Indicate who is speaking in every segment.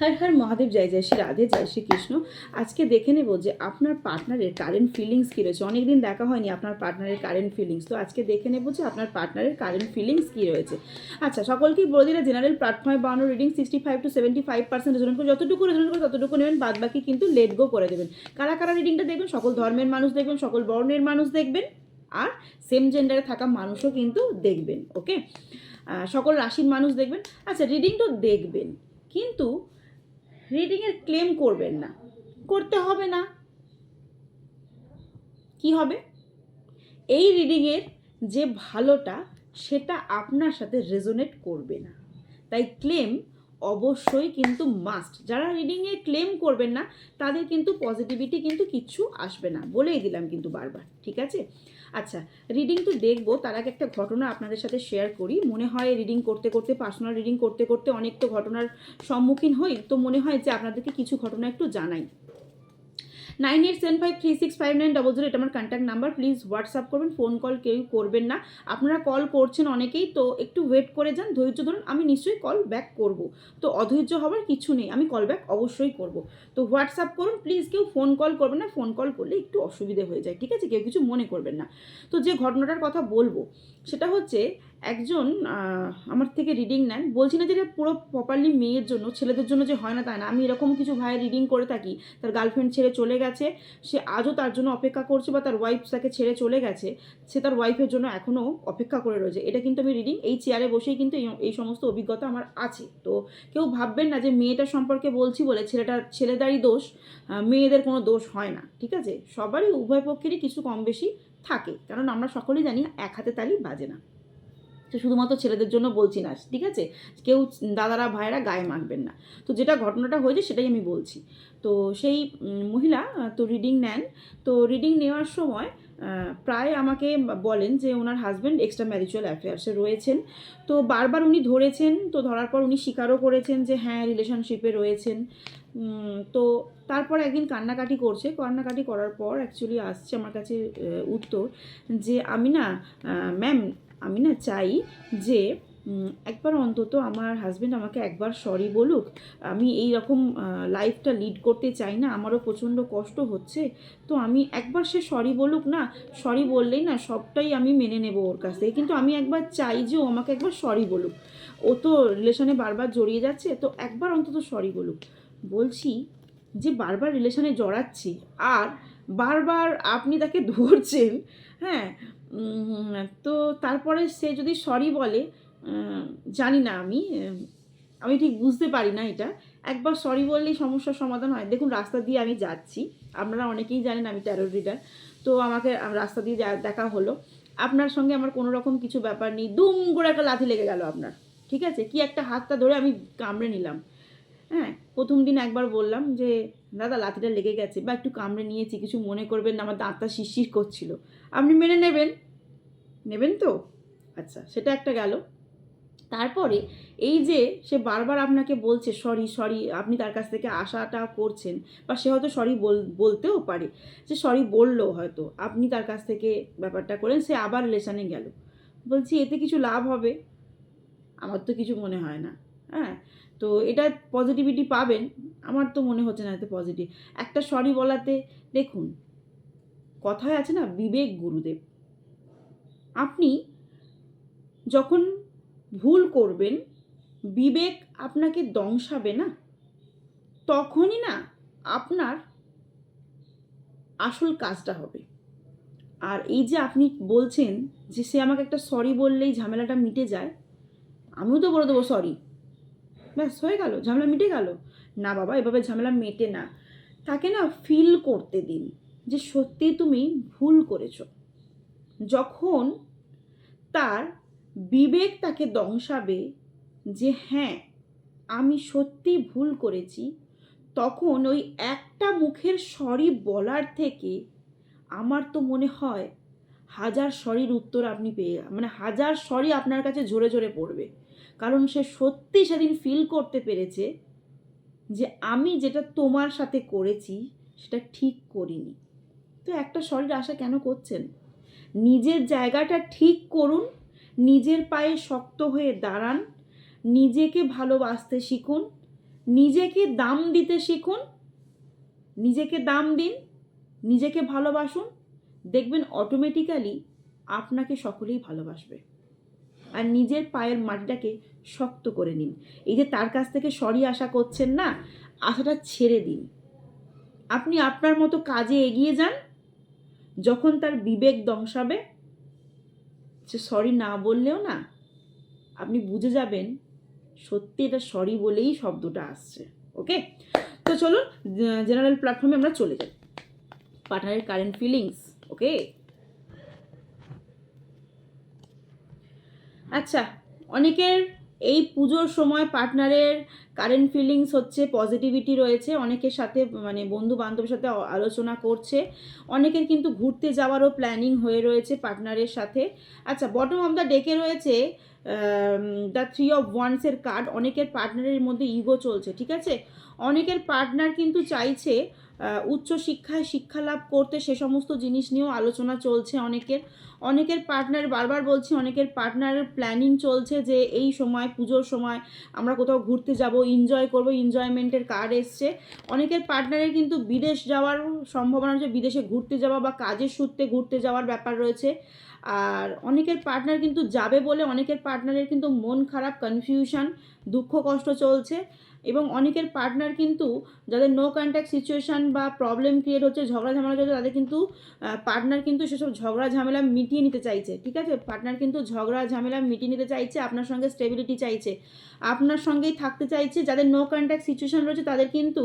Speaker 1: হর হর মহাদেব, জয় জয় শ্রী রাধে, জয় শ্রী কৃষ্ণ। আজকে দেখে নেব যে আপনার পার্টনারের কারেন্ট ফিলিংস কী রয়েছে। অনেকদিন দেখা হয়নি আপনার পার্টনারের কারেন্ট ফিলিংস তো আজকে দেখে নেব যে আপনার পার্টনারের কারেন্ট ফিলিংস কী রয়েছে। আচ্ছা সকলকেই বলে দিলে জেনারেল প্ল্যাটফর্মে বানানো reading sixty five to seventy five percent resonate করে যতটুকু রেজনেট করে ততটুকু নেবেন বাদ বাকি কিন্তু লেট গো করে দেবেন। কারা কারা রিডিংটা দেখবেন? সকল ধর্মের মানুষ দেখবেন, সকল বর্ণের মানুষ দেখবেন, আর সেম জেন্ডারে থাকা মানুষও কিন্তু দেখবেন ওকে সকল রাশির মানুষ দেখবেন। আচ্ছা রিডিং তো দেখবেন, কিন্তু রিডিংয়ের ক্লেম করবেন না। করতে হবে না। কি হবে? এই রিডিংয়ের যে ভালোটা, সেটা আপনার সাথে রেজোনেট করবে না। তাই ক্লেম অবশ্যই কিন্তু মাস্ট যারা রিডিংয়ে ক্লেম করবেন না, তাদের কিন্তু পজিটিভিটি কিন্তু কিচ্ছু আসবে না। বলেই দিলাম কিন্তু বারবার, ঠিক আছে? আচ্ছা রিডিং তো দেখব, তার আগে একটা ঘটনা আপনাদের সাথে শেয়ার করি। মনে হয় রিডিং করতে করতে পার্সোনাল রিডিং করতে করতে অনেক তো ঘটনার সম্মুখীন হই, তো মনে হয় যে আপনাদেরকে কিছু ঘটনা একটু জানাই। Nine eight seven five three six five nine double zero এটা আমার কন্ট্যাক্ট নাম্বার প্লিজ হোয়াটসঅ্যাপ করবেন ফোন কল কেউ করবেন না। আপনারা কল করছেন অনেকেই, তো একটু ওয়েট করে যান। ধৈর্য ধরুন, আমি নিশ্চয়ই কল ব্যাক করব। তো অধৈর্য হওয়ার কিছু নেই, আমি কল ব্যাক অবশ্যই করব। তো হোয়াটসঅ্যাপ করুন প্লিজ কেউ ফোন কল করবেন না। ফোন কল করলে একটু অসুবিধে হয়ে যায়, ঠিক আছে? কেউ কিছু মনে করবেন না। তো যে ঘটনাটার কথা বলব, সেটা হচ্ছে একজন আমার থেকে রিডিং নেন। বলছি না যে এটা পুরো প্রপারলি মেয়ের জন্য, ছেলেদের জন্য যে হয় না তাই না। আমি এরকম কিছু ভাইয়ের রিডিং করে থাকি। তার গার্লফ্রেন্ড ছেড়ে চলে গেছে। সে আজও তার জন্য অপেক্ষা করছে বা তার ওয়াইফ তাকে ছেড়ে চলে গেছে। সে তার ওয়াইফের জন্য এখনও অপেক্ষা করে রয়েছে। এটা কিন্তু আমি রিডিং এই চেয়ারে বসেই কিন্তু এই- সমস্ত অভিজ্ঞতা আমার আছে। তো কেউ ভাববেন না যে মেয়েটার সম্পর্কে বলছি বলে ছেলেটা, ছেলেদারই দোষ মেয়েদের কোনো দোষ হয় না। ঠিক আছে? সবারই উভয় পক্ষেরই কিছু কম বেশি থাকে। কারণ আমরা সকলেই জানি এক হাতে তালি বাজে না। শুধুমাত্র ছেলেদের জন্য বলছি না, ঠিক আছে? কেউ দাদারা, ভাইয়েরা গায়ে মাখবেন না। তো যেটা ঘটনাটা হয়েছে সেটাই আমি বলছি। তো সেই মহিলা তো রিডিং নেন। তো রিডিং নেওয়ার সময় প্রায় আমাকে বলেন যে ওনার হাজব্যান্ড এক্সট্রা ম্যারিচুয়াল অ্যাফেয়ার্সে রয়েছেন। তো বারবার উনি ধরেছেন, তো ধরার পর উনি স্বীকারও করেছেন যে হ্যাঁ রিলেশনশিপে রয়েছেন। তো তারপর একদিন কান্নাকাটি করছে। কান্নাকাটি করার পর অ্যাকচুয়ালি আসছে আমার কাছে উত্তর যে আমি না ম্যাম আমি না চাই যে একবার অন্তত আমার হাজব্যান্ড আমাকে একবার সরি বলুক। আমি এই রকম লাইফটা লিড করতে চাই না, আমারও প্রচণ্ড কষ্ট হচ্ছে। তো আমি একবার সে সরি বলুক না সরি বললেই না সবটাই আমি মেনে নেব ওর কাছ থেকে। কিন্তু আমি একবার চাই যে ও আমাকে একবার সরি বলুক। ও তো রিলেশনে বারবার জড়িয়ে যাচ্ছে, তো একবার অন্তত সরি বলুক। বলছি যে, বারবার রিলেশনে জড়াচ্ছি, আর বারবার আপনি তাকে ধরছেন হ্যাঁ? তো তারপরে সে যদি সরি বলে জানি না আমি আমি ঠিক বুঝতে পারি না এটা। একবার সরি বললেই সমস্যার সমাধান হয়। দেখুন, রাস্তা দিয়ে আমি যাচ্ছি। আপনারা অনেকেই জানেন আমি ট্যারো রিডার তো আমাকে রাস্তা দিয়ে দেখা হলো। আপনার সঙ্গে আমার কোনো রকম কিছু ব্যাপার নেই। দুম করে একটা লাথি লেগে গেল আপনার। ঠিক আছে? কি একটা হাতটা ধরে আমি কামড়ে নিলাম। হ্যাঁ প্রথম দিন একবার বললাম যে, দাদা, লাথিটা লেগে গেছে বা একটু কামড়ে নিয়েছি, কিছু মনে করবেন না, আমার দাঁতটা শিরশির করছিল। আপনি মেনে নেবেন। নেবেন তো? আচ্ছা সেটা একটা গেল। তারপরে এই যে, সে বারবার আপনাকে বলছে, সরি সরি, আপনি তার কাছ থেকে আশাটা করছেন। বা সে হয়তো সরি বল, বলতেও পারে। যে সরি বলল হয়তো, আপনি তার কাছ থেকে ব্যাপারটা করেন। সে আবার রিলেশনে গেল। বলছি, এতে কিছু লাভ হবে? আমার তো কিছু মনে হয় না। হ্যাঁ? তো এটা পজিটিভিটি পাবেন। আমার তো মনে হচ্ছে না এতে পজিটিভ একটা সরি বলাতে, দেখুন, কথায় আছে না, বিবেক গুরুদেব। আপনি যখন ভুল করবেন, বিবেক আপনাকে দংশাবে না? তখনই না আপনার আসল কাজটা হবে। আর এই যে আপনি বলছেন যে সে আমাকে একটা সরি বললেই ঝামেলাটা মিটে যায়, আমিও তো বলে দেবো সরি ব্যাস, হয়ে গেল, ঝামেলা মিটে গেল। না বাবা, এভাবে ঝামেলা মেটে না। তাকে না ফিল করতে দিন যে সত্যি তুমি ভুল করেছ। যখন তার বিবেক তাকে দংশাবে যে হ্যাঁ আমি সত্যি ভুল করেছি, তখন ওই একটা মুখের সরি বলার থেকে আমার তো মনে হয় হাজার সরির উত্তর আপনি পেয়ে মানে হাজার সরি আপনার কাছে ঝরে ঝরে পড়বে। কারণ সে সত্যি সেদিন ফিল করতে পেরেছে যে আমি যেটা তোমার সাথে করেছি, সেটা ঠিক করিনি। তো একটা সরির আশা কেন করছেন? নিজের জায়গাটা ঠিক করুন, নিজের পায়ে শক্ত হয়ে দাঁড়ান, নিজেকে ভালোবাসতে শিখুন, নিজেকে দাম দিতে শিখুন, নিজেকে দাম দিন, নিজেকে ভালোবাসুন, দেখবেন অটোমেটিক্যালি আপনাকে সকলেই ভালোবাসবে। আর নিজের পায়ের মাটিটাকে শক্ত করে নিন। এই যে তার কাছ থেকে সরি আশা করছেন না, আশাটা ছেড়ে দিন। আপনি আপনার মতো কাজে এগিয়ে যান। যখন তার বিবেক দংশাবে সে সরি না বললেও না, আপনি বুঝে যাবেন সত্যি এটা সরি বলেই শব্দটা আসছে। ওকে? তো চলুন জেনারেল প্ল্যাটফর্মে আমরা চলে যাই। পার্টনারের কারেন্ট ফিলিংস ওকে? আচ্ছা অনেকের এই পুজোর সময় পার্টনারের কারেন্ট ফিলিংস হচ্ছে পজিটিভিটি রয়েছে, অনেকের সাথে মানে বন্ধু বান্ধবের সাথে আলোচনা করছে, অনেকের কিন্তু ঘুরতে যাওয়ারও প্ল্যানিং হয়ে রয়েছে পার্টনারের সাথে। আচ্ছা বটম অফ দ্য ডেকে রয়েছে দ্য থ্রি অফ ওয়ান্সের কার্ড অনেকের পার্টনারের মধ্যে ইগো চলছে, ঠিক আছে? অনেকের পার্টনার কিন্তু চাইছে আহ, উচ্চ শিক্ষায় শিক্ষা লাভ করতে সে সমস্ত জিনিস নিয়েও আলোচনা চলছে অনেকের। অনেকের পার্টনার বারবার বলছি অনেকের পার্টনারের প্ল্যানিং চলছে যে এই সময় পুজোর সময় আমরা কোথাও ঘুরতে যাব এনজয় করব এনজয়মেন্টের কার্ড এসছে। অনেকের পার্টনারের কিন্তু বিদেশ যাওয়ার সম্ভাবনা রয়েছে বিদেশে ঘুরতে যাওয়া বা কাজের সূত্রে ঘুরতে যাওয়ার ব্যাপার রয়েছে। আর অনেকের পার্টনার কিন্তু যাবে বলে অনেকের পার্টনারের কিন্তু মন খারাপ কনফিউশন দুঃখ কষ্ট চলছে। এবং অনেকের পার্টনার কিন্তু যাদের নো কন্ট্যাক্ট সিচুয়েশান বা প্রবলেম ক্রিয়েট হচ্ছে, ঝগড়া ঝামেলা চলছে, তাদের কিন্তু পার্টনার কিন্তু সেসব ঝগড়া ঝামেলা মিটিয়ে নিতে চাইছে, ঠিক আছে? পার্টনার কিন্তু ঝগড়া ঝামেলা মিটিয়ে নিতে চাইছে, আপনার সঙ্গে স্টেবিলিটি চাইছে। আপনার সঙ্গেই থাকতে চাইছে, যাদের নো কন্ট্যাক্ট সিচুয়েশান রয়েছে, তাদের কিন্তু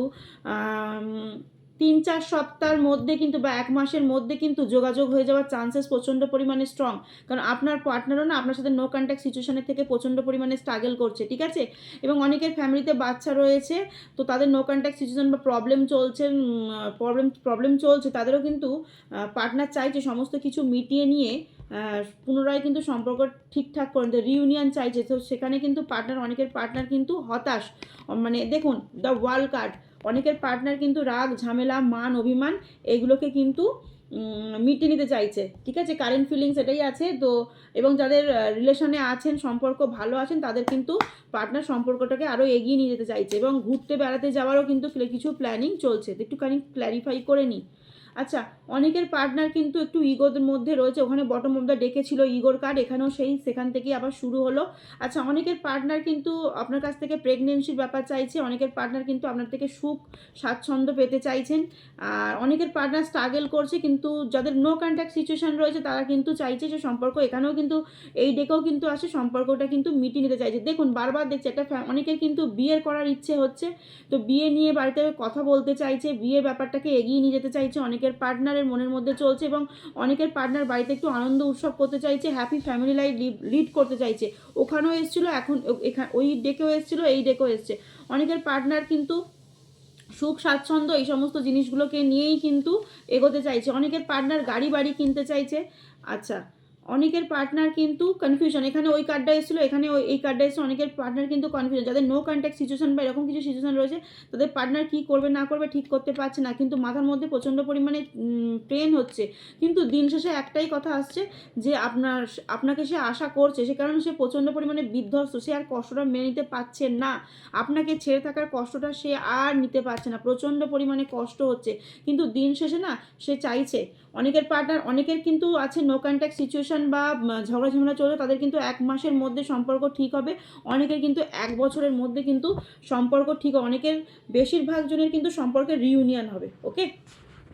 Speaker 1: তিন চার সপ্তাহের মধ্যে কিন্তু বা এক মাসের মধ্যে কিন্তু যোগাযোগ হয়ে যাওয়ার চান্সেস প্রচণ্ড পরিমাণে স্ট্রং কারণ আপনার পার্টনারও না, আপনার সাথে নো কন্ট্যাক্ট সিচুয়েশনের থেকে প্রচণ্ড পরিমাণে স্ট্রাগল করছে, ঠিক আছে? এবং অনেকের ফ্যামিলিতে বাচ্চা রয়েছে, তো তাদের নো কন্ট্যাক্ট সিচুয়েশন বা প্রবলেম চলছে প্রবলেম প্রবলেম চলছে, তাদেরও কিন্তু পার্টনার চাইছে সমস্ত কিছু মিটিয়ে নিয়ে পুনরায় কিন্তু সম্পর্ক ঠিকঠাক করে রিউনিয়ন চাইছে। তো সেখানে কিন্তু পার্টনার অনেকের পার্টনার কিন্তু হতাশ। মানে দেখুন দ্য ওয়ার্ল্ড কার্ড অনেকের পার্টনার কিন্তু রাগ, ঝামেলা, মান, অভিমান, এগুলোকে কিন্তু মিটিয়ে নিতে চাইছে। ঠিক আছে? কারেন্ট ফিলিংস এটাই আছে। তো, এবং যাদের রিলেশনে আছেন, সম্পর্ক ভালো আছেন, তাদের কিন্তু পার্টনার সম্পর্কটাকে আরও এগিয়ে নিয়ে যেতে চাইছে। এবং ঘুরতে, বেড়াতে যাওয়ারও কিন্তু কিছু প্ল্যানিং চলছে। একটুখানি ক্ল্যারিফাই করে নিই। আচ্ছা অনেকের পার্টনার কিন্তু একটু ইগোর মধ্যে রয়েছে, ওখানে বটম অফ দ্য ডেকে ছিল ইগোর কার্ড এখানেও সেই, সেখান থেকেই আবার শুরু হলো। আচ্ছা অনেকের পার্টনার কিন্তু আপনার কাছ থেকে প্রেগনেন্সির ব্যাপার চাইছে, অনেকের পার্টনার কিন্তু আপনার থেকে সুখ, স্বাচ্ছন্দ্য পেতে চাইছেন। আর অনেকের পার্টনার স্ট্রাগল করছে, কিন্তু যাদের নো কন্ট্যাক্ট সিচুয়েশান রয়েছে, তারা কিন্তু চাইছে যে সম্পর্ক এখানেও কিন্তু, এই ডেকেও কিন্তু আসে, সম্পর্কটা কিন্তু মিটিয়ে নিতে চাইছে। দেখুন, বারবার দেখছে একটা অনেকের কিন্তু বিয়ের করার ইচ্ছে হচ্ছে, তো বিয়ে নিয়ে বাড়িতে কথা বলতে চাইছে, বিয়ের ব্যাপারটাকে এগিয়ে নিয়ে যেতে চাইছে অনেকের পার্টনারের মনের মধ্যে চলছে এবং অনেকের পার্টনার বাড়িতে একটু আনন্দ উৎসব করতে চাইছে হ্যাপি ফ্যামিলি লাইফ লিড করতে চাইছে। ওখানেও এসেছিল, এখন এখানে ওই ডেকেও এসেছিল, এই ডেকেও এসছে। অনেকের পার্টনার কিন্তু সুখ, স্বাচ্ছন্দ্য এই সমস্ত জিনিসগুলোকে নিয়েই কিন্তু এগোতে চাইছে। অনেকের পার্টনার গাড়ি বাড়ি কিনতে চাইছে। আচ্ছা অনেকের পার্টনার কিন্তু কনফিউশন এখানে ওই কার্ডটা এসেছিল, এখানে ওই, এই কার্ডটা এসেছে, অনেকের পার্টনার কিন্তু কনফিউশন যাদের নো কন্ট্যাক্ট সিচুয়েশন বা এরকম কিছু সিচুয়েশন রয়েছে, তাদের পার্টনার কী করবে, না করবে, ঠিক করতে পারছে না। কিন্তু মাথার মধ্যে প্রচণ্ড পরিমাণে ট্রেন হচ্ছে। কিন্তু দিন শেষে একটাই কথা আসছে যে আপনার, আপনাকে সে আশা করছে, সে কারণে সে প্রচণ্ড পরিমাণে বিধ্বস্ত। সে আর কষ্টটা মেনে নিতে পারছে না। আপনাকে ছেড়ে থাকার কষ্টটা সে আর নিতে পারছে না। প্রচণ্ড পরিমাণে কষ্ট হচ্ছে। কিন্তু দিন শেষে না, সে চাইছে। অনেকের পার্টনার অনেকের কিন্তু আছে নো কন্ট্যাক্ট সিচুয়েশন বা উম, ঝগড়া ঝামেলা চলে তাদের কিন্তু এক মাসের মধ্যে সম্পর্ক ঠিক হবে। অনেকের কিন্তু এক বছরের মধ্যে কিন্তু সম্পর্ক ঠিক হবে। অনেকের বেশিরভাগ জনের কিন্তু সম্পর্কের রিউনিয়ন হবে ওকে